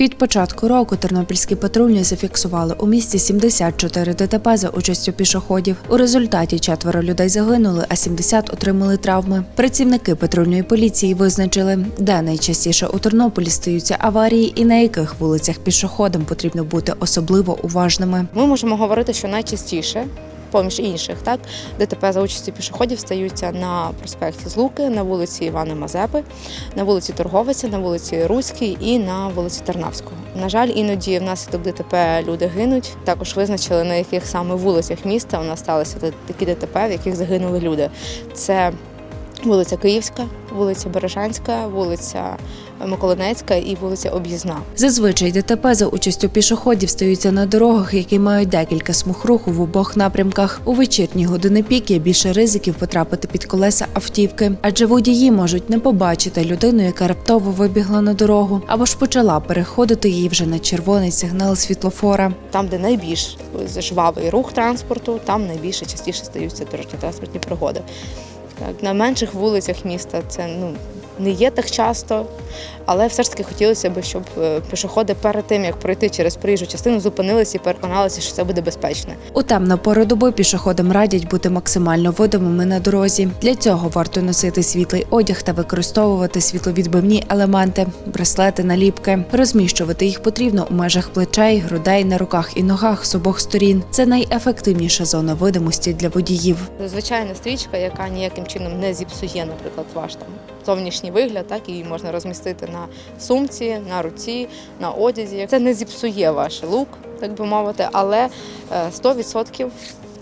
Від початку року тернопільські патрульні зафіксували у місті 74 ДТП за участю пішоходів. У результаті четверо людей загинули, а 70 отримали травми. Працівники патрульної поліції визначили, де найчастіше у Тернополі стаються аварії і на яких вулицях пішоходам потрібно бути особливо уважними. Ми можемо говорити, що найчастіше, поміж інших, так ДТП за участі пішоходів стаються на проспекті Злуки, на вулиці Івана Мазепи, на вулиці Торговиця, на вулиці Руській і на вулиці Тарнавського. На жаль, іноді внаслідок ДТП люди гинуть. Також визначили на яких саме вулицях міста у нас сталися такі ДТП, в яких загинули люди. Це вулиця Київська, вулиця Бережанська, вулиця Миколинецька і вулиця Об'їзна. Зазвичай ДТП за участю пішоходів стаються на дорогах, які мають декілька смуг руху в обох напрямках. У вечірні години пік є більше ризиків потрапити під колеса автівки, адже водії можуть не побачити людину, яка раптово вибігла на дорогу, або ж почала переходити її вже на червоний сигнал світлофора. Там, де найбільш жвавий рух транспорту, там найбільше частіше стаються дорожньо-транспортні пригоди. Так, на менших вулицях міста це ну, не є так часто, але все ж таки хотілося б, щоб е, пішоходи перед тим, як пройти через проїжджу частину, зупинилися і переконалися, що це буде безпечно. У темну пору доби пішоходам радять бути максимально видимими на дорозі. Для цього варто носити світлий одяг та використовувати світловідбивні елементи, браслети, наліпки. Розміщувати їх потрібно у межах плечей, грудей, на руках і ногах з обох сторін. Це найефективніша зона видимості для водіїв. Звичайна стрічка, яка ніяким чином не зіпсує, наприклад, ваш там зовнішній вигляд, так її можна розмістити на сумці, на руці, на одязі. Це не зіпсує ваш лук, так би мовити, але е, 100%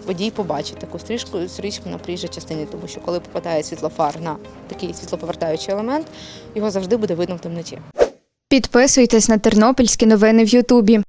водій побачить таку стрічку, стрічку на проїжджій частині, тому що коли попадає світлофар на такий світлоповертаючий елемент, його завжди буде видно в темноті. Підписуйтесь на тернопільські новини в Ютубі.